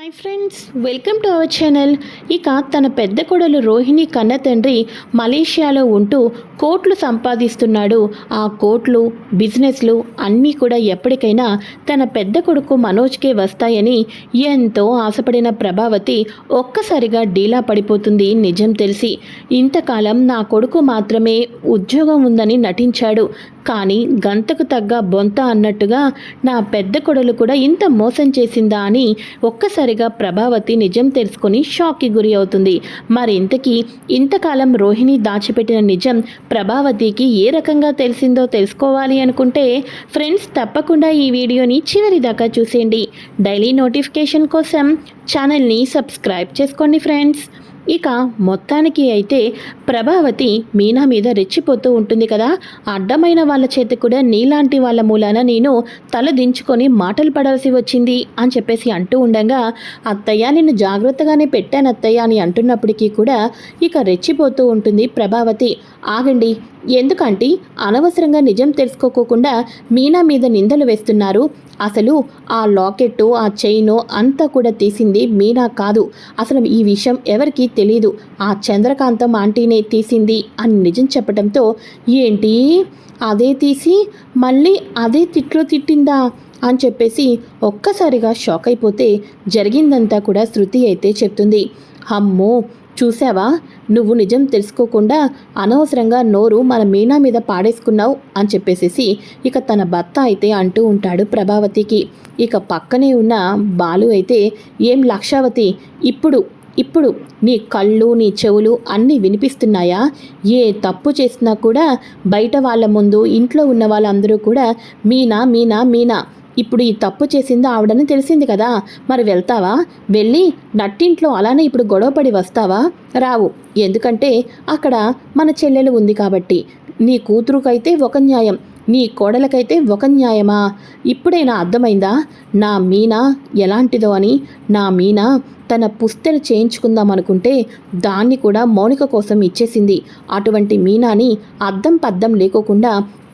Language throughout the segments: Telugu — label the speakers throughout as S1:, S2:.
S1: Hi friends welcome to our channel ఇక తన పెద్ద కొడలు రోహిణి కన్న తండ్రి మలేషియాలో ఉంటూ కోట్లు సంపాదిస్తున్నాడు. ఆ కోట్లు బిజినెస్లు అన్నీ కూడా ఎప్పటికైనా తన పెద్ద కొడుకు మనోజ్కే వస్తాయని ఎంతో ఆశపడిన ప్రభావతి ఒక్కసారిగా డీలా పడిపోతుంది నిజం తెలిసి. ఇంతకాలం నా కొడుకు మాత్రమే ఉద్యోగం ఉందని నటించాడు. కానీ గంతకు తగ్గ బొంత అన్నట్టుగా నా పెద్ద కొడలు కూడా ఇంత మోసం చేసిందా అని ఒక్కసారిగా ప్రభావతి నిజం తెలుసుకొని షాక్కి గురి అవుతుంది. మరి ఇంతకీ ఇంతకాలం రోహిణి దాచిపెట్టిన నిజం ప్రభావతికి ఏ రకంగా తెలిసిందో తెలుసుకోవాలి అనుకుంటే ఫ్రెండ్స్ తప్పకుండా ఈ వీడియోని చివరి దాకా చూసేయండి. డైలీ నోటిఫికేషన్ కోసం ఛానల్ని సబ్స్క్రైబ్ చేసుకోండి ఫ్రెండ్స్. ఇక మొత్తానికి అయితే ప్రభావతి మీనా మీద రెచ్చిపోతూ ఉంటుంది కదా. అడ్డమైన వాళ్ళ చేతి కూడా నీలాంటి వాళ్ళ మూలాన నేను తల దించుకొని మాటలు పడాల్సి వచ్చింది అని చెప్పేసి అంటూ ఉండగా అత్తయ్య నిన్ను జాగ్రత్తగానే పెట్టాను అత్తయ్య అని అంటున్నప్పటికీ కూడా ఇక రెచ్చిపోతూ ఉంటుంది ప్రభావతి. ఆగండి ఎందుకంటే అనవసరంగా నిజం తెలుసుకోకోకుండా మీనా మీద నిందలు వేస్తున్నారు. అసలు ఆ లాకెట్టు ఆ చైను అంతా కూడా తీసింది మీనా కాదు. అసలు ఈ విషయం ఎవరికీ తెలియదు ఆ చంద్రకాంతం ఆంటీనే తీసింది అని నిజం చెప్పడంతో ఏంటి? అదే తీసి మళ్ళీ అదే తిట్లో తిట్టిందా? అని చెప్పేసి ఒక్కసారిగా షాక్ అయిపోతే జరిగిందంతా కూడా శృతి అయితే చెప్తుంది. అమ్మో! చూసావా నువ్వు నిజం తెలుసుకోకుండా అనవసరంగా నోరు మన మీనా మీద పాడేసుకున్నావు అని చెప్పేసేసి ఇక తన భర్త అయితే అంటూ ఉంటాడు ప్రభావతికి. ఇక పక్కనే ఉన్న బాలు అయితే ఏం లక్షావతి ఇప్పుడు ఇప్పుడు నీ కళ్ళు నీ చెవులు అన్నీ వినిపిస్తున్నాయా? ఏ తప్పు చేసినా కూడా బయట వాళ్ళ ముందు ఇంట్లో ఉన్న వాళ్ళందరూ కూడా మీనా మీనా మీనా ఇప్పుడు ఈ తప్పు చేసింది ఆవిడని తెలిసింది కదా. మరి వెళ్తావా? వెళ్ళి నట్టింట్లో అలానే ఇప్పుడు గొడవపడి వస్తావా? రావు. ఎందుకంటే అక్కడ మన చెల్లెలు ఉంది కాబట్టి. నీ కూతురుకైతే ఒక న్యాయం. నీ కోడలకైతే ఒక న్యాయమా? ఇప్పుడైనా అర్థమైందా? నా మీనా ఎలాంటిదో అని? నా మీనా తన పుస్తెలు చేయించుకుందాం అనుకుంటే దాన్ని కూడా మౌనిక కోసం ఇచ్చేసింది. అటువంటి మీనాని అద్దం పద్దం లేకోకుండా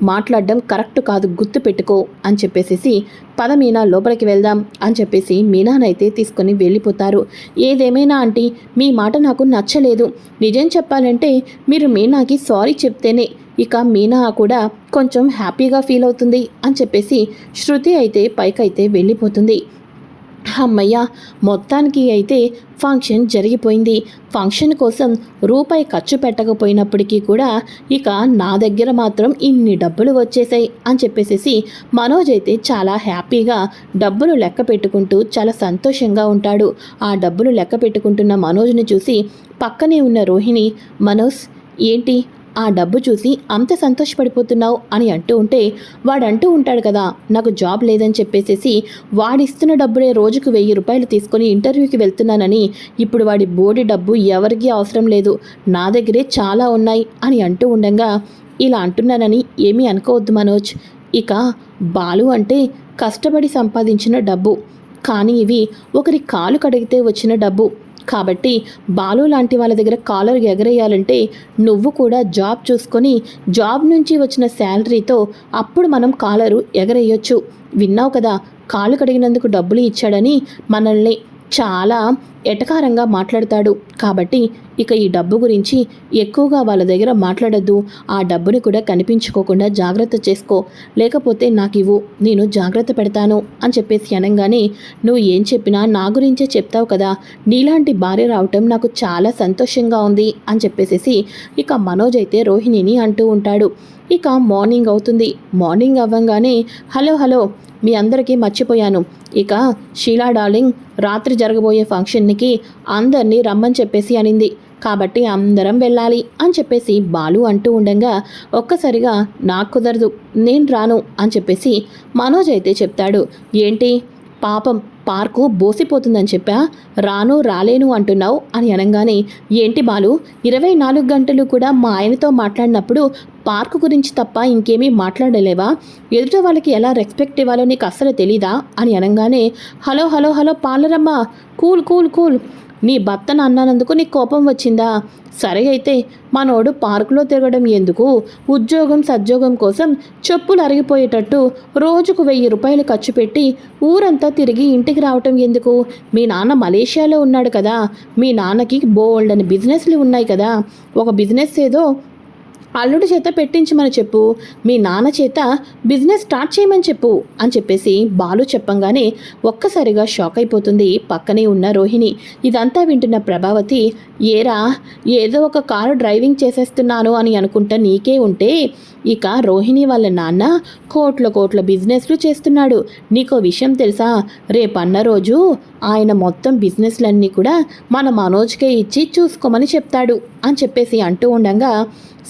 S1: మాట్లాడడం కరెక్ట్ కాదు గుర్తు పెట్టుకో అని చెప్పేసేసి పద మీనా లోపలికి వెళ్దాం అని చెప్పేసి మీనానైతే తీసుకొని వెళ్ళిపోతారు. ఏదేమైనా ఆంటీ మీ మాట నాకు నచ్చలేదు. నిజం చెప్పాలంటే మీరు మీనాకి సారీ చెప్తేనే ఇక మీనా కూడా కొంచెం హ్యాపీగా ఫీల్ అవుతుంది అని చెప్పేసి శృతి అయితే పైకైతే వెళ్ళిపోతుంది. అమ్మయ్య మొత్తానికి అయితే ఫంక్షన్ జరిగిపోయింది. ఫంక్షన్ కోసం రూపాయి ఖర్చు పెట్టకపోయినప్పటికీ కూడా ఇక నా దగ్గర మాత్రం ఇన్ని డబ్బులు వచ్చేసాయి అని చెప్పేసేసి మనోజ్ అయితే చాలా హ్యాపీగా డబ్బులు లెక్క పెట్టుకుంటూ చాలా సంతోషంగా ఉంటాడు. ఆ డబ్బులు లెక్క పెట్టుకుంటున్న మనోజ్ని చూసి పక్కనే ఉన్న రోహిణి మనోజ్ ఏంటి? ఆ డబ్బు చూసి అంత సంతోషపడిపోతున్నావు అని అంటూ ఉంటే వాడంటూ ఉంటాడు కదా నాకు జాబ్ లేదని చెప్పేసేసి వాడిస్తున్న డబ్బులే రోజుకు వెయ్యి రూపాయలు తీసుకొని ఇంటర్వ్యూకి వెళ్తున్నానని ఇప్పుడు వాడి బోడి డబ్బు ఎవరికీ అవసరం లేదు నా దగ్గరే చాలా ఉన్నాయి అని అంటూ ఉండగా ఇలా అంటున్నానని ఏమీ అనుకోవద్దు మనోజ్. ఇక బాలు అంటే కష్టపడి సంపాదించిన డబ్బు కానీ ఇవి ఒకరి కాలు కడిగితే వచ్చిన డబ్బు కాబట్టి బాలు లాంటి వాళ్ళ దగ్గర కాలర్ ఎగరేయాలంటే నువ్వు కూడా జాబ్ చూసుకొని జాబ్ నుంచి వచ్చిన శాలరీతో అప్పుడు మనం కాలరు ఎగరేయొచ్చు. విన్నావు కదా కాలు కడిగినందుకు డబ్బులు ఇచ్చాడని మనల్ని చాలా ఎటకారంగా మాట్లాడతాడు. కాబట్టి ఇక ఈ డబ్బు గురించి ఎక్కువగా వాళ్ళ దగ్గర మాట్లాడద్దు. ఆ డబ్బుని కూడా కనిపించుకోకుండా జాగ్రత్త చేసుకో. లేకపోతే నాకు ఇవ్వు నేను జాగ్రత్త పెడతాను అని చెప్పేసి అనగానే నువ్వు ఏం చెప్పినా నా గురించే చెప్తావు కదా. నీలాంటి భార్య రావటం నాకు చాలా సంతోషంగా ఉంది అని చెప్పేసేసి ఇక మనోజ్ అయితే రోహిణిని అంటూ ఉంటాడు. ఇక మార్నింగ్ అవుతుంది. మార్నింగ్ అవ్వంగానే హలో హలో మీ అందరికీ మర్చిపోయాను. ఇక షీలా డార్లింగ్ రాత్రి జరగబోయే ఫంక్షన్కి అందరినీ రమ్మని చెప్పేసి అనింది. కాబట్టి అందరం వెళ్ళాలి అని చెప్పేసి బాలు అంటూ ఉండగా ఒక్కసారిగా నాకు కుదరదు నేను రాను అని చెప్పేసి మనోజ్ అయితే చెప్తాడు. ఏంటి? పాపం పార్కు బోసిపోతుందని చెప్పా? రాను రాలేను అంటున్నావు అని అనగానే ఏంటి బాలు? ఇరవై నాలుగు గంటలు కూడా మా ఆయనతో మాట్లాడినప్పుడు పార్క్ గురించి తప్ప ఇంకేమీ మాట్లాడలేవా? ఎదుట వాళ్ళకి ఎలా రెస్పెక్ట్ ఇవ్వాలో నీకు అస్సలు తెలీదా? అని అనగానే హలో హలో హలో పాలరమ్మ కూల్ కూల్ కూల్! నీ భర్తను అన్నానందుకు నీకు కోపం వచ్చిందా? సరే అయితే మనోడు పార్కులో తిరగడం ఎందుకు? ఉద్యోగం సద్యోగం కోసం చెప్పులు అరిగిపోయేటట్టు రోజుకు వెయ్యి రూపాయలు ఖర్చు పెట్టి ఊరంతా తిరిగి ఇంటికి రావటం ఎందుకు? మీ నాన్న మలేషియాలో ఉన్నాడు కదా! మీ నాన్నకి బోల్డ్ అని బిజినెస్లు ఉన్నాయి కదా! ఒక బిజినెస్ ఏదో అల్లుడి చేత పెట్టించమని చెప్పు. మీ నాన్న చేత బిజినెస్ స్టార్ట్ చేయమని చెప్పు అని చెప్పేసి బాలు చెప్పంగానే ఒక్కసారిగా షాక్ అయిపోతుంది పక్కనే ఉన్న రోహిణి. ఇదంతా వింటున్న ప్రభావతి ఏరా ఏదో ఒక కారు డ్రైవింగ్ చేసేస్తున్నాను అని అనుకుంటా నీకే ఉంటే ఇక రోహిణి వాళ్ళ నాన్న కోట్ల కోట్ల బిజినెస్లు చేస్తున్నాడు. నీకో విషయం తెలుసా? రేపన్న రోజు ఆయన మొత్తం బిజినెస్లన్నీ కూడా మన మనోజ్కే ఇచ్చి చూసుకోమని చెప్తాడు అని చెప్పేసి అంటూ ఉండగా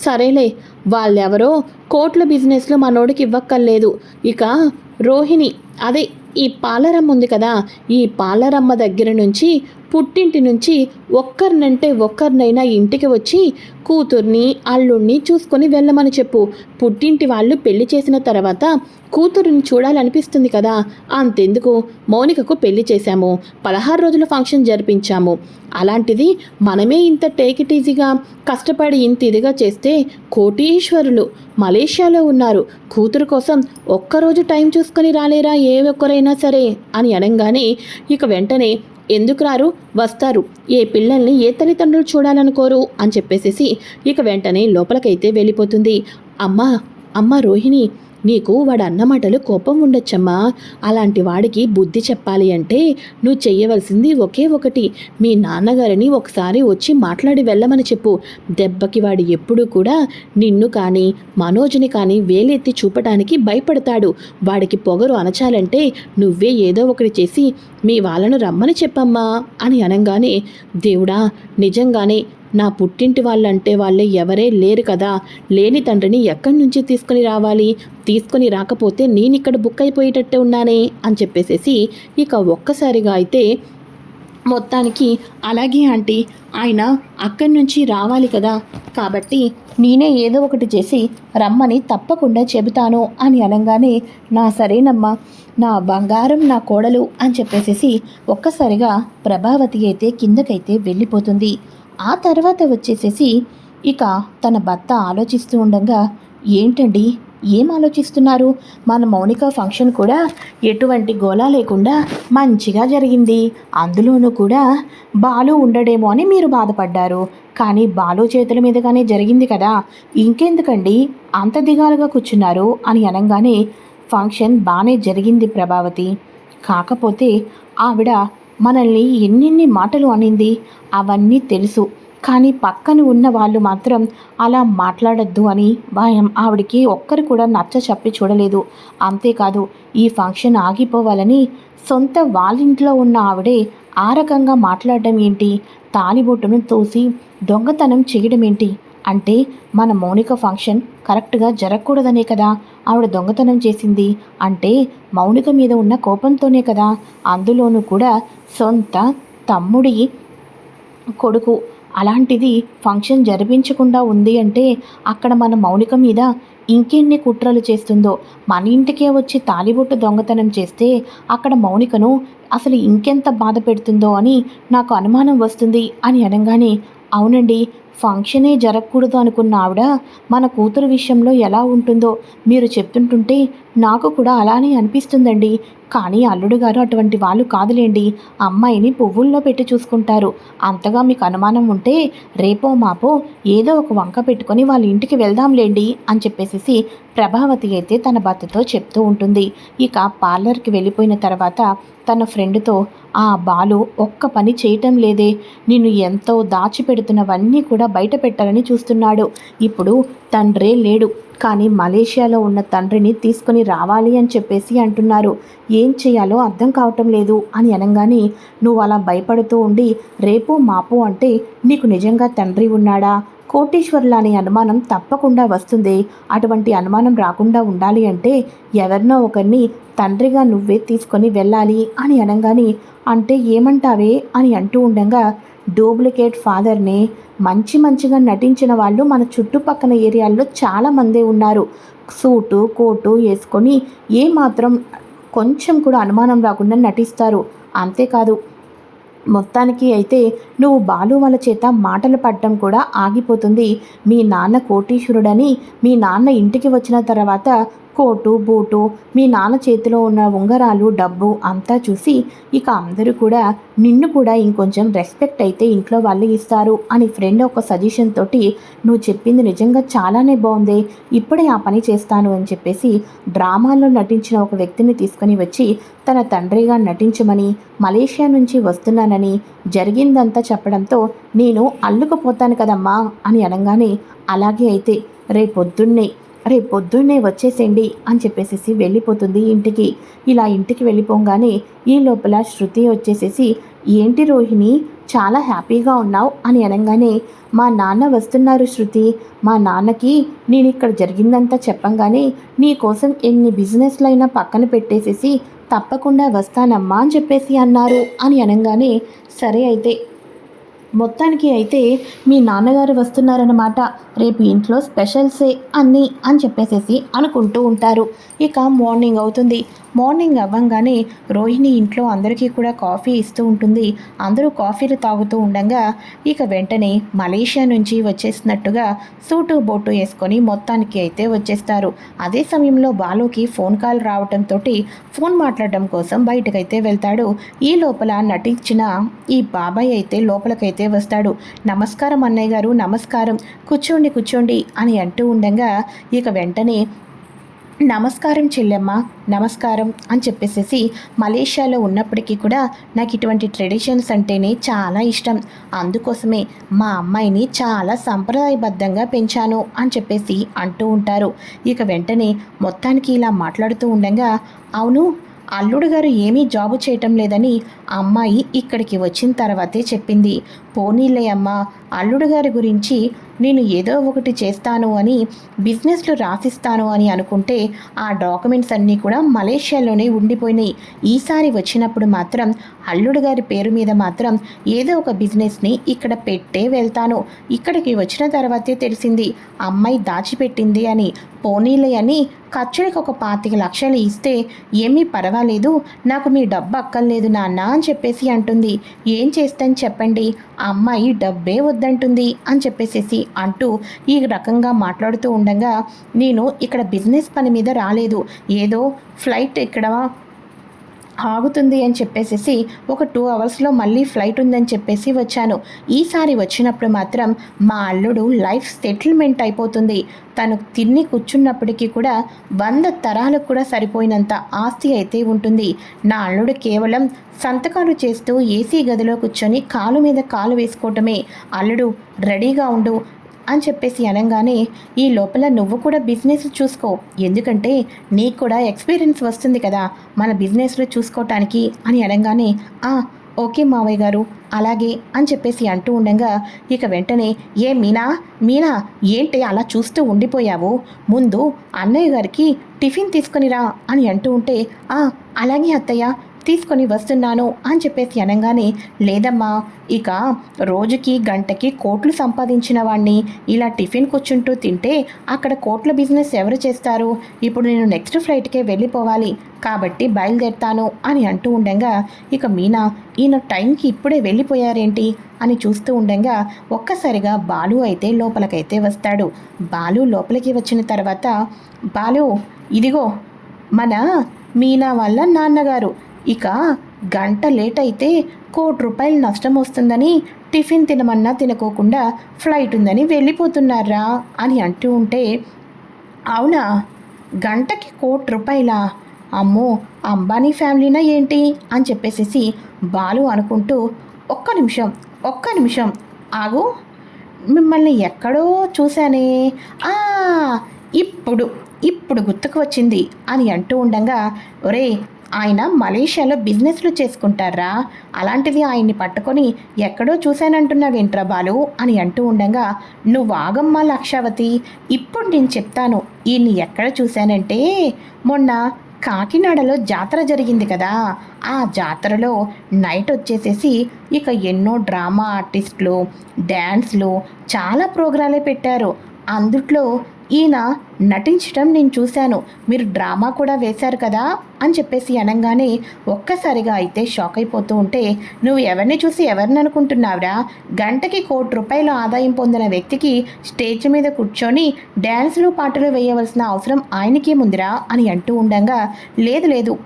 S1: సరేలే వాళ్ళెవరో కోట్ల బిజినెస్లో మనోడికి ఇవ్వక్కర్లేదు. ఇక రోహిణి అదే ఈ పాలరమ్మ ఉంది కదా ఈ పాలరమ్మ దగ్గర నుంచి పుట్టింటి నుంచి ఒక్కరినంటే ఒక్కరినైనా ఇంటికి వచ్చి కూతుర్ని అల్లుణ్ణి చూసుకొని వెళ్ళమని చెప్పు. పుట్టింటి వాళ్ళు పెళ్ళి చేసిన తర్వాత కూతురుని చూడాలనిపిస్తుంది కదా. అంతెందుకు? మౌనికకు పెళ్ళి చేశాము. పదహారు రోజుల ఫంక్షన్ జరిపించాము. అలాంటిది మనమే ఇంత టేక్ ఇట్ ఈజీగా కష్టపడి ఇంత ఇదిగా చేస్తే కోటీశ్వరులు మలేషియాలో ఉన్నారు. కూతురు కోసం ఒక్కరోజు టైం చూసుకొని రాలేరా ఏ ఒక్కరైనా సరే అని అనగానే ఇక వెంటనే ఎందుకు రారు? వస్తారు. ఏ పిల్లల్ని ఏ తల్లిదండ్రులు చూడాలనుకోరు అని చెప్పేసేసి ఇక వెంటనే లోపలికైతే వెళ్ళిపోతుంది. అమ్మా అమ్మ రోహిణి నీకు వాడు అన్నమాటలు కోపం ఉండొచ్చమ్మా. అలాంటి వాడికి బుద్ధి చెప్పాలి అంటే నువ్వు చెయ్యవలసింది ఒకే ఒకటి. మీ నాన్నగారిని ఒకసారి వచ్చి మాట్లాడి వెళ్ళమని చెప్పు. దెబ్బకి వాడు ఎప్పుడూ కూడా నిన్ను కానీ మనోజ్ని కానీ వేలెత్తి చూపటానికి భయపడతాడు. వాడికి పొగరు అనచాలంటే నువ్వే ఏదో ఒకటి చేసి మీ వాళ్ళను రమ్మని చెప్పమ్మా అని అనగానే దేవుడా నిజంగానే నా పుట్టింటి వాళ్ళంటే వాళ్ళే ఎవరే లేరు కదా. లేని తండ్రిని ఎక్కడి నుంచి తీసుకొని రావాలి? తీసుకొని రాకపోతే నేను ఇక్కడ బుక్ అయిపోయేటట్టే ఉన్నానే అని చెప్పేసేసి ఇక ఒక్కసారిగా అయితే మొత్తానికి అలాగే ఆంటీ ఆయన అక్కడి నుంచి రావాలి కదా. కాబట్టి నేనే ఏదో ఒకటి చేసి రమ్మని తప్పకుండా చెబుతాను అని అనగానే నా సరేనమ్మా నా బంగారం నా కోడలు అని చెప్పేసేసి ఒక్కసారిగా ప్రభావతి అయితే కిందకైతే వెళ్ళిపోతుంది. ఆ తర్వాత వచ్చేసేసి ఇక తన భర్త ఆలోచిస్తూ ఉండగా ఏంటండి? ఏం ఆలోచిస్తున్నారు? మన మౌనిక ఫంక్షన్ కూడా ఎటువంటి గోలా లేకుండా మంచిగా జరిగింది. అందులోనూ కూడా బాలు ఉండడేమో అని మీరు బాధపడ్డారు. కానీ బాలు చేతుల మీదుగానే జరిగింది కదా. ఇంకెందుకండి? అంత దిగాలుగా కూర్చున్నారు అని అనగానే ఫంక్షన్ బాగానే జరిగింది ప్రభావతి. కాకపోతే ఆవిడ మనల్ని ఎన్నెన్ని మాటలు అనింది అవన్నీ తెలుసు. కానీ పక్కన ఉన్న వాళ్ళు మాత్రం అలా మాట్లాడద్దు అని భయం. ఆవిడికి ఒక్కరు కూడా నచ్చ చెప్పి చూడలేదు. అంతేకాదు ఈ ఫంక్షన్ ఆగిపోవాలని సొంత వాళ్ళింట్లో ఉన్న ఆవిడే ఆ రకంగా మాట్లాడడం ఏంటి? తాలిబొట్టును తోసి దొంగతనం చేయడం ఏంటి? అంటే మన మౌనిక ఫంక్షన్ కరెక్ట్గా జరగకూడదనే కదా? ఆవిడ దొంగతనం చేసింది. అంటే మౌనిక మీద ఉన్న కోపంతోనే కదా? అందులోనూ కూడా సొంత తమ్ముడి కొడుకు. అలాంటిది ఫంక్షన్ జరిపించకుండా ఉంది అంటే అక్కడ మన మౌనిక మీద ఇంకెన్ని కుట్రలు చేస్తుందో? మన ఇంటికే వచ్చి తాలిబొట్టు దొంగతనం చేస్తే అక్కడ మౌనికను అసలు ఇంకెంత బాధ పెడుతుందో అని నాకు అనుమానం వస్తుంది అని అనగానే అవునండి ఫంక్షనే జరగకూడదు అనుకున్న ఆవిడ మన కూతురు విషయంలో ఎలా ఉంటుందో మీరు చెప్తుంటుంటే నాకు కూడా అలానే అనిపిస్తుందండి. కానీ అల్లుడు గారు అటువంటి వాళ్ళు కాదులేండి. అమ్మాయిని పువ్వుల్లో పెట్టి చూసుకుంటారు. అంతగా మీకు అనుమానం ఉంటే రేపో మాపో ఏదో ఒక వంక పెట్టుకొని వాళ్ళ ఇంటికి వెళ్దాంలేండి అని చెప్పేసి ప్రభావతి అయితే తన భర్తతో చెప్తూ ఉంటుంది. ఇక పార్లర్కి వెళ్ళిపోయిన తర్వాత తన ఫ్రెండ్తో ఆ బాలు ఒక్క పని చేయటం లేదే. నిన్ను ఎంతో దాచిపెడుతున్నవన్నీ కూడా బయట పెట్టాలని చూస్తున్నాడు. ఇప్పుడు తండ్రే లేడు. కానీ మలేషియాలో ఉన్న తండ్రిని తీసుకొని రావాలి అని చెప్పేసి అంటున్నారు. ఏం చేయాలో అర్థం కావటం లేదు అని అనగానే నువ్వు అలా భయపడుతూ ఉండి రేపు మాపు అంటే నీకు నిజంగా తండ్రి ఉన్నాడా? కోటీశ్వరుల అనే అనుమానం తప్పకుండా వస్తుంది. అటువంటి అనుమానం రాకుండా ఉండాలి అంటే ఎవరినో ఒకరిని తండ్రిగా నువ్వే తీసుకొని వెళ్ళాలి అని అనగానే అంటే ఏమంటావే? అని అంటూ ఉండగా డూప్లికేట్ ఫాదర్ని మంచి మంచిగా నటించిన వాళ్ళు మన చుట్టుపక్కల ఏరియాల్లో చాలామందే ఉన్నారు. సూటు కోటు వేసుకొని ఏమాత్రం కొంచెం కూడా అనుమానం రాకుండా నటిస్తారు. అంతేకాదు మొత్తానికి అయితే నువ్వు బాలు వాళ్ళ చేత మాటలు పడటం కూడా ఆగిపోతుంది. మీ నాన్న కోటీశ్వరుడని మీ నాన్న ఇంటికి వచ్చిన తర్వాత కోటు బూటు మీ నాన్న చేతిలో ఉన్న ఉంగరాలు డబ్బు అంతా చూసి ఇక అందరూ కూడా నిన్ను కూడా ఇంకొంచెం రెస్పెక్ట్ అయితే ఇంట్లో వాళ్ళు ఇస్తారు అని ఫ్రెండ్ ఒక సజెషన్ తోటి నువ్వు చెప్పింది నిజంగా చాలానే బాగుంది ఇప్పుడే ఆ పని చేస్తాను అని చెప్పేసి డ్రామాల్లో నటించిన ఒక వ్యక్తిని తీసుకొని వచ్చి తన తండ్రిగా నటించమని మలేషియా నుంచి వస్తున్నానని జరిగిందంతా చెప్పడంతో నేను అల్లుకుపోతాను కదమ్మా అని అనగానే అలాగే అయితే రేపొద్దున్నే రేపు పొద్దున్నే వచ్చేసేయండి అని చెప్పేసేసి వెళ్ళిపోతుంది ఇంటికి. ఇలా ఇంటికి వెళ్ళిపోగానే ఈ లోపల శృతి వచ్చేసేసి ఏంటి రోహిణి చాలా హ్యాపీగా ఉన్నావు అని అనగానే మా నాన్న వస్తున్నారు శృతి. మా నాన్నకి నేను ఇక్కడ జరిగిందంతా చెప్పంగానే నీ కోసం ఎన్ని బిజినెస్లైనా పక్కన పెట్టేసేసి తప్పకుండా వస్తానమ్మా అని చెప్పేసి అన్నారు అని అనగానే సరే అయితే మొత్తానికి అయితే మీ నాన్నగారు వస్తున్నారన్నమాట. రేపు ఇంట్లో స్పెషల్సే అన్నీ అని చెప్పేసేసి అనుకుంటూ ఉంటారు. ఇక మార్నింగ్ అవుతుంది. మార్నింగ్ అవ్వంగానే రోహిణి ఇంట్లో అందరికీ కూడా కాఫీ ఇస్తూ ఉంటుంది. అందరూ కాఫీలు తాగుతూ ఉండగా ఇక వెంటనే మలేషియా నుంచి వచ్చేసినట్టుగా సూటు బోటు వేసుకొని మొత్తానికి అయితే వచ్చేస్తారు. అదే సమయంలో బాలుకి ఫోన్ కాల్ రావడంతో ఫోన్ మాట్లాడడం కోసం బయటకైతే వెళ్తాడు. ఈ లోపల నటించిన ఈ బాబాయ్ అయితే లోపలికైతే వస్తాడు. నమస్కారం అన్నయ్య గారు నమస్కారం. కూర్చోండి కూర్చోండి అని అంటూ ఉండగా ఇక వెంటనే నమస్కారం చెల్లెమ్మ నమస్కారం అని చెప్పేసేసి మలేషియాలో ఉన్నప్పటికీ కూడా నాకు ఇటువంటి ట్రెడిషన్స్ అంటేనే చాలా ఇష్టం. అందుకోసమే మా అమ్మాయిని చాలా సంప్రదాయబద్ధంగా పెంచాను అని చెప్పేసి అంటూ ఉంటారు. ఇక వెంటనే మొత్తానికి ఇలా మాట్లాడుతూ ఉండగా అవును అల్లుడు గారు ఏమీ జాబు చేయటం లేదని అమ్మాయి ఇక్కడికి వచ్చిన తర్వాతే చెప్పింది. పోనీలే అమ్మ అల్లుడు గారి గురించి నేను ఏదో ఒకటి చేస్తాను అని బిజినెస్లో రాసిస్తాను అని అనుకుంటే ఆ డాక్యుమెంట్స్ అన్నీ కూడా మలేషియాలోనే ఉండిపోయినాయి. ఈసారి వచ్చినప్పుడు మాత్రం అల్లుడు గారి పేరు మీద మాత్రం ఏదో ఒక బిజినెస్ని ఇక్కడ పెట్టే వెళ్తాను. ఇక్కడికి వచ్చిన తర్వాతే తెలిసింది అమ్మాయి దాచిపెట్టింది అని. పోనీలే అని ఖర్చులకు ఒక పాతిక లక్షలు ఇస్తే ఏమీ పర్వాలేదు నాకు మీ డబ్బు అక్కర్లేదు నాన్న అని చెప్పేసి అంటుంది. ఏం చేస్తాను చెప్పండి ఆ అమ్మాయి డబ్బే వద్దంటుంది అని చెప్పేసేసి అంటూ ఈ రకంగా మాట్లాడుతూ ఉండగా నేను ఇక్కడ బిజినెస్ పని మీద రాలేదు. ఏదో ఫ్లైట్ ఇక్కడ ఆగుతుంది అని చెప్పేసి ఒక టూ అవర్స్లో మళ్ళీ ఫ్లైట్ ఉందని చెప్పేసి వచ్చాను. ఈసారి వచ్చినప్పుడు మాత్రం మా అల్లుడు లైఫ్ సెటిల్మెంట్ అయిపోతుంది. తను తిని కూర్చున్నప్పటికీ కూడా వంద తరాలకు కూడా సరిపోయినంత ఆస్తి అయితే ఉంటుంది. నా అల్లుడు కేవలం సంతకాలు చేస్తూ ఏసీ గదిలో కూర్చొని కాలు మీద కాలు వేసుకోవటమే. అల్లుడు రెడీగా ఉండు. అని చెప్పేసి అనగానే ఈ లోపల నువ్వు కూడా బిజినెస్ చూసుకో. ఎందుకంటే నీకు కూడా ఎక్స్పీరియన్స్ వస్తుంది కదా మన బిజినెస్లో చూసుకోవటానికి అని అనగానే ఆ ఓకే మావయ్య గారు అలాగే అని చెప్పేసి అంటూ ఉండగా ఇక వెంటనే ఏ మీనా మీనా ఏంటి అలా చూస్తూ ఉండిపోయావు? ముందు అన్నయ్య గారికి టిఫిన్ తీసుకొనిరా అని అంటూ ఉంటే ఆ అలాగే అత్తయ్య తీసుకొని వస్తున్నాను అని చెప్పేసి అనగానే లేదమ్మా ఇక రోజుకి గంటకి కోట్లు సంపాదించిన వాడిని ఇలా టిఫిన్ కూర్చుంటూ తింటే అక్కడ కోట్ల బిజినెస్ ఎవరు చేస్తారు? ఇప్పుడు నేను నెక్స్ట్ ఫ్లైట్కే వెళ్ళిపోవాలి కాబట్టి బయలుదేరుతాను అని అంటూ ఉండగా ఇక మీనా ఈయన టైంకి ఇప్పుడే వెళ్ళిపోయారేంటి? అని చూస్తూ ఉండగా ఒక్కసారిగా బాలు అయితే లోపలికైతే వస్తాడు. బాలు లోపలికి వచ్చిన తర్వాత బాలు ఇదిగో మన మీనా వల్ల నాన్నగారు. ఇక గంట లేట్ అయితే కోటి రూపాయలు నష్టం వస్తుందని టిఫిన్ తినమన్నా తినకోకుండా ఫ్లైట్ ఉందని వెళ్ళిపోతున్నారా అని అంటూ ఉంటే అవునా? గంటకి కోటి రూపాయలా? అమ్మో అంబానీ ఫ్యామిలీనా ఏంటి? అని చెప్పేసేసి బాలు అనుకుంటూ ఒక్క నిమిషం ఒక్క నిమిషం ఆగు. మిమ్మల్ని ఎక్కడో చూశానే. ఆ ఇప్పుడు ఇప్పుడు గుర్తుకు వచ్చింది అని అంటూ ఉండగా ఒరే ఆయన మలేషియాలో బిజినెస్లు చేసుకుంటారా? అలాంటిది ఆయన్ని పట్టుకొని ఎక్కడో చూశానంటున్నావేంట్రా బాలు అని అంటూ ఉండగా నువ్వు ఆగమ్మా లక్షావతి ఇప్పుడు నేను చెప్తాను ఈయన్ని ఎక్కడ చూశానంటే మొన్న కాకినాడలో జాతర జరిగింది కదా ఆ జాతరలో నైట్ వచ్చేసేసి ఇక ఎన్నో డ్రామా ఆర్టిస్టులు డ్యాన్స్లు చాలా ప్రోగ్రాలే పెట్టారు. అందుట్లో ఈయన నటించడం నేను చూశాను. మీరు డ్రామా కూడా వేశారు కదా? అని చెప్పేసి అనగానే ఒక్కసారిగా అయితే షాక్ అయిపోతూ ఉంటే నువ్వు ఎవరిని చూసి ఎవరిని అనుకుంటున్నావురా? గంటకి కోటి రూపాయల ఆదాయం పొందిన వ్యక్తికి స్టేజ్ మీద కూర్చొని డ్యాన్సులు పాటలు వేయవలసిన అవసరం ఆయనకి ముందురా? అని అంటూ ఉండగా లేదు లేదు.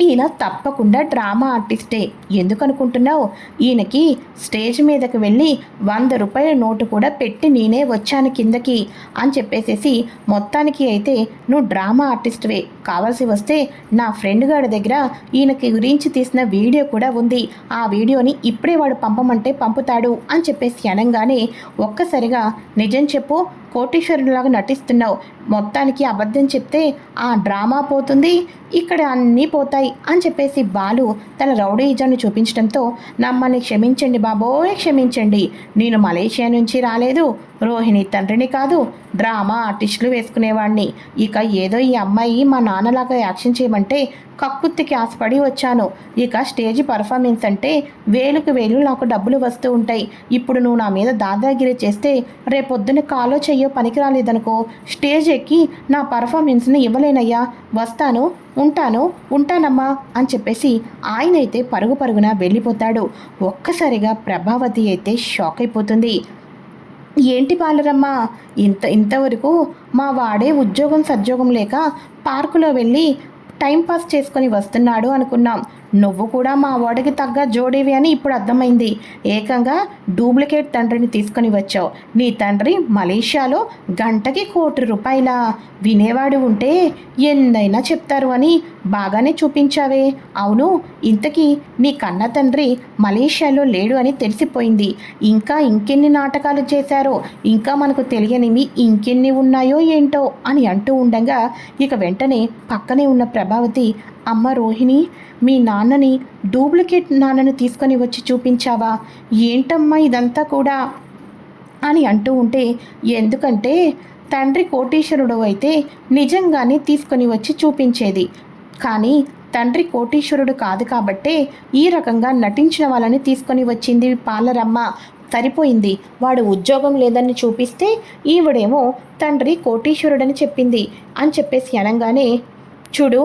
S1: ఈయన తప్పకుండా డ్రామా ఆర్టిస్టే. ఎందుకనుకుంటున్నావు? ఈయనకి స్టేజ్ మీదకి వెళ్ళి వంద రూపాయల నోటు కూడా పెట్టి నేనే వచ్చాను కిందకి అని చెప్పేసేసి మొత్తానికి అయితే నువ్వు డ్రామా ఆర్టిస్ట్వే. కావాల్సి వస్తే నా ఫ్రెండ్ గారి దగ్గర ఈయనకి గురించి తీసిన వీడియో కూడా ఉంది. ఆ వీడియోని ఇప్పుడే వాడు పంపమంటే పంపుతాడు అని చెప్పేసి అనగానే ఒక్కసారిగా నిజం చెప్పు కోటీశ్వరులాగా నటిస్తున్నావు. మొత్తానికి అబద్ధం చెప్తే ఆ డ్రామా పోతుంది ఇక్కడ అన్నీ పోతాయి అని చెప్పేసి బాలు తన రౌడీజాన్ని చూపించడంతో నమ్మల్ని క్షమించండి బాబోయ్ క్షమించండి. నేను మలేషియా నుంచి రాలేదు. రోహిణి తండ్రిని కాదు డ్రామా ఆర్టిస్టులు వేసుకునేవాడిని ఇక ఏదో ఈ అమ్మాయి మా నాన్నలాగా యాక్షన్ చేయమంటే కక్కుత్తికి ఆశపడి వచ్చాను. ఇక స్టేజ్ పర్ఫార్మెన్స్ అంటే వేలుకు వేలు నాకు డబ్బులు వస్తూ ఉంటాయి. ఇప్పుడు నువ్వు నా మీద దాదాగిరి చేస్తే రేపొద్దున కాలో చెయ్యో పనికిరాలేదనుకో స్టేజ్ ఎక్కి నా పర్ఫార్మెన్స్ని ఇవ్వలేనయ్యా. వస్తాను ఉంటాను ఉంటానమ్మా అని చెప్పేసి ఆయన అయితే పరుగు పరుగున వెళ్ళిపోతాడు. ఒక్కసారిగా ప్రభావతి అయితే షాక్ అయిపోతుంది. ఏంటి పాలరమ్మ ఇంత ఇంతవరకు మా వాడే ఉద్యోగం సద్యోగం లేక పార్కులో వెళ్ళి టైంపాస్ చేసుకుని చేసుకొని వస్తున్నాడు అనుకున్నాం. నువ్వు కూడా మా వాడికి తగ్గ జోడేవి అని ఇప్పుడు అర్థమైంది. ఏకంగా డూప్లికేట్ తండ్రిని తీసుకొని వచ్చావు. నీ తండ్రి మలేషియాలో గంటకి కోటి రూపాయల. వినేవాడు ఉంటే ఎన్నైనా చెప్తారు అని బాగానే చూపించావే. అవును ఇంతకీ నీ కన్న తండ్రి మలేషియాలో లేడు అని తెలిసిపోయింది. ఇంకా ఇంకెన్ని నాటకాలు చేశారో ఇంకా మనకు తెలియనివి ఇంకెన్ని ఉన్నాయో ఏంటో అని అంటూ ఉండగా ఇక వెంటనే పక్కనే ఉన్న ప్ర ప్రభావతి అమ్మ రోహిణి మీ నాన్నని డూప్లికేట్ నాన్నని తీసుకొని వచ్చి చూపించావా? ఏంటమ్మా ఇదంతా కూడా? అని అంటూ ఉంటే ఎందుకంటే తండ్రి కోటీశ్వరుడు అయితే నిజంగానే తీసుకొని వచ్చి చూపించేది. కానీ తండ్రి కోటీశ్వరుడు కాదు కాబట్టే ఈ రకంగా నటించిన వాళ్ళని తీసుకొని వచ్చింది పాలరమ్మ సరిపోయింది. వాడు ఉద్యోగం లేదని చూపిస్తే ఈవిడేమో తండ్రి కోటీశ్వరుడని చెప్పింది అని చెప్పేసి అనగానే చూడు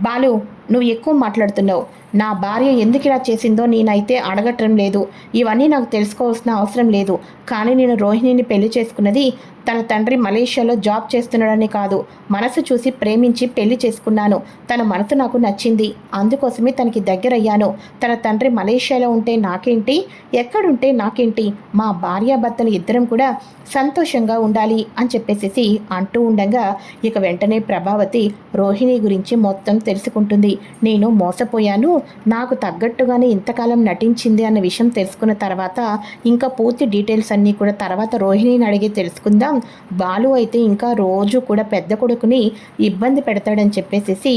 S1: బాలు నువ్వు ఎక్కువ మాట్లాడుతున్నావు. నా భార్య ఎందుకు ఇలా చేసిందో నేనైతే అడగటం లేదు. ఇవన్నీ నాకు తెలుసుకోవాల్సిన అవసరం లేదు. కానీ నేను రోహిణిని పెళ్ళి చేసుకున్నది తన తండ్రి మలేషియాలో జాబ్ చేస్తున్నాడని కాదు. మనసు చూసి ప్రేమించి పెళ్ళి చేసుకున్నాను. తన మనసు నాకు నచ్చింది. అందుకోసమే తనకి దగ్గరయ్యాను. తన తండ్రి మలేషియాలో ఉంటే నాకేంటి? ఎక్కడుంటే నాకేంటి? మా భార్యాభర్తలు ఇద్దరం కూడా సంతోషంగా ఉండాలి అని చెప్పేసి అంటూ ఉండగా ఇక వెంటనే ప్రభావతి రోహిణి గురించి మొత్తం తెలుసుకుంటుంది. నేను మోసపోయాను. నాకు తగ్గట్టుగానే ఇంతకాలం నటించింది అన్న విషయం తెలుసుకున్న తర్వాత ఇంకా పూర్తి డీటెయిల్స్ అన్నీ కూడా తర్వాత రోహిణిని అడిగి తెలుసుకుందాం. బాలు అయితే ఇంకా రోజు కూడా పెద్ద కొడుకుని ఇబ్బంది పెడతాడని చెప్పేసేసి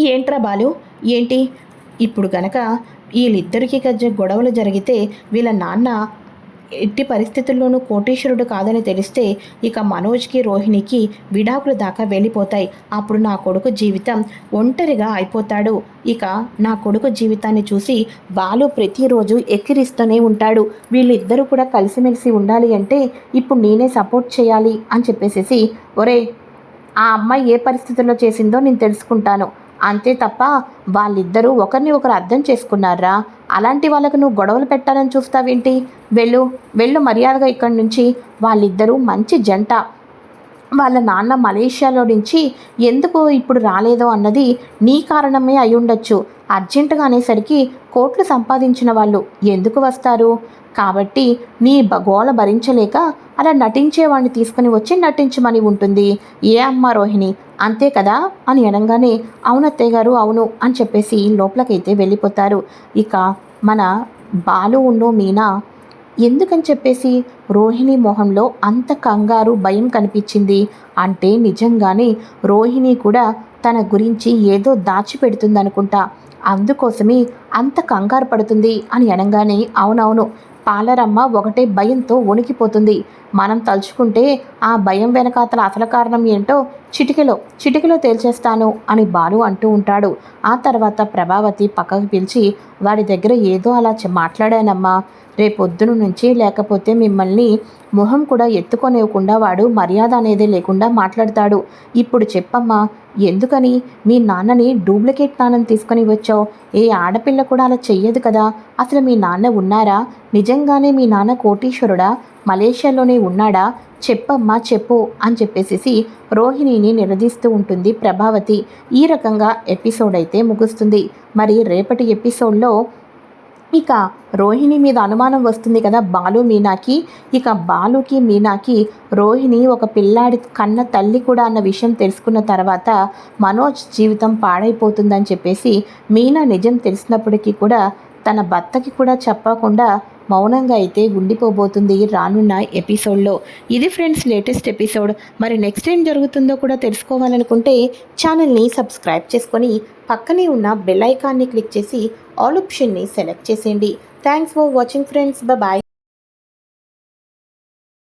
S1: ఏంట్రా బాలు ఏంటి? ఇప్పుడు గనక వీళ్ళిద్దరికీ గొడవలు జరిగితే వీళ్ళ నాన్న ఎట్టి పరిస్థితుల్లోనూ కోటీశ్వరుడు కాదని తెలిస్తే ఇక మనోజ్కి రోహిణికి విడాకుల దాకా వెళ్ళిపోతాయి. అప్పుడు నా కొడుకు జీవితం ఒంటరిగా అయిపోతాడు. ఇక నా కొడుకు జీవితాన్ని చూసి బాలు ప్రతిరోజు ఎక్కిరిస్తూనే ఉంటాడు. వీళ్ళిద్దరూ కూడా కలిసిమెలిసి ఉండాలి అంటే ఇప్పుడు నేనే సపోర్ట్ చేయాలి అని చెప్పేసేసి ఒరే ఆ అమ్మాయి ఏ పరిస్థితుల్లో చేసిందో నేను తెలుసుకుంటాను. అంతే తప్ప వాళ్ళిద్దరూ ఒకరిని ఒకరు అర్థం చేసుకున్నారా? అలాంటి వాళ్ళకు నువ్వు గొడవలు పెట్టాలని చూస్తావేంటి? వెళ్ళు వెళ్ళు మర్యాదగా ఇక్కడి నుంచి. వాళ్ళిద్దరూ మంచి జంట. వాళ్ళ నాన్న మలేషియాలో నుంచి ఎందుకు ఇప్పుడు రాలేదో అన్నది నీ కారణమే అయి ఉండొచ్చు. అర్జెంటుగా అనేసరికి కోట్లు సంపాదించిన వాళ్ళు ఎందుకు వస్తారు? కాబట్టి నీ బ- గోల భరించలేక అలా నటించేవాడిని తీసుకుని వచ్చి నటించమని ఉంటుంది. ఏ అమ్మ రోహిణి? అంతే కదా? అని అనగానే అవునత్తయ్య గారు అవును అని చెప్పేసి లోపలికైతే వెళ్ళిపోతారు. ఇక మన బాలు ఉన్నో మీనా ఎందుకని చెప్పేసి రోహిణి మొహంలో అంత కంగారు భయం కనిపించింది? అంటే నిజంగానే రోహిణి కూడా తన గురించి ఏదో దాచిపెడుతుందనుకుంటా. అందుకోసమే అంత కంగారు పడుతుంది అని అనగానే అవునవును పాలరమ్మ ఒకటే భయంతో వణికిపోతుంది. మనం తలుచుకుంటే ఆ భయం వెనకాతల అసలు కారణం ఏంటో చిటికెలో చిటికెలో తేల్చేస్తాను అని బాలు అంటూ ఉంటాడు. ఆ తర్వాత ప్రభావతి పక్కకు పిలిచి వాడి దగ్గర ఏదో అలా మాట్లాడానమ్మా. రేపొద్దున నుంచి లేకపోతే మిమ్మల్ని మొహం కూడా ఎత్తుకొనివ్వకుండా వాడు మర్యాద అనేది లేకుండా మాట్లాడతాడు. ఇప్పుడు చెప్పమ్మా ఎందుకని? మీ నాన్నని డూప్లికేట్ నాన్నని తీసుకొని వచ్చావు. ఏ ఆడపిల్ల కూడా అలా చెయ్యదు కదా. అసలు మీ నాన్న ఉన్నారా? నిజంగానే మీ నాన్న కోటీశ్వరుడా? మలేషియాలోనే ఉన్నాడా? చెప్పమ్మా చెప్పు అని చెప్పేసి రోహిణిని నిలదీస్తూ ఉంటుంది ప్రభావతి. ఈ రకంగా ఎపిసోడ్ అయితే ముగుస్తుంది. మరి రేపటి ఎపిసోడ్లో ఇక రోహిణి మీద అనుమానం వస్తుంది కదా బాలు మీనాకి. ఇక బాలుకి మీనాకి రోహిణి ఒక పిల్లాడి కన్న తల్లి కూడా అన్న విషయం తెలుసుకున్న తర్వాత మనోజ్ జీవితం పాడైపోతుందని చెప్పేసి మీనా నిజం తెలిసినప్పటికీ కూడా తన భర్తకి కూడా చెప్పకుండా మౌనంగా అయితే ఉండిపోబోతుంది రానున్న ఎపిసోడ్లో. ఇది ఫ్రెండ్స్ లేటెస్ట్ ఎపిసోడ్. మరి నెక్స్ట్ ఏం జరుగుతుందో కూడా తెలుసుకోవాలనుకుంటే ఛానల్ని సబ్స్క్రైబ్ చేసుకొని పక్కనే ఉన్న బెల్ ఐకాన్ని క్లిక్ చేసి ఆల్ ఆప్షన్ని సెలెక్ట్ చేసేయండి. Thanks for watching friends. Bye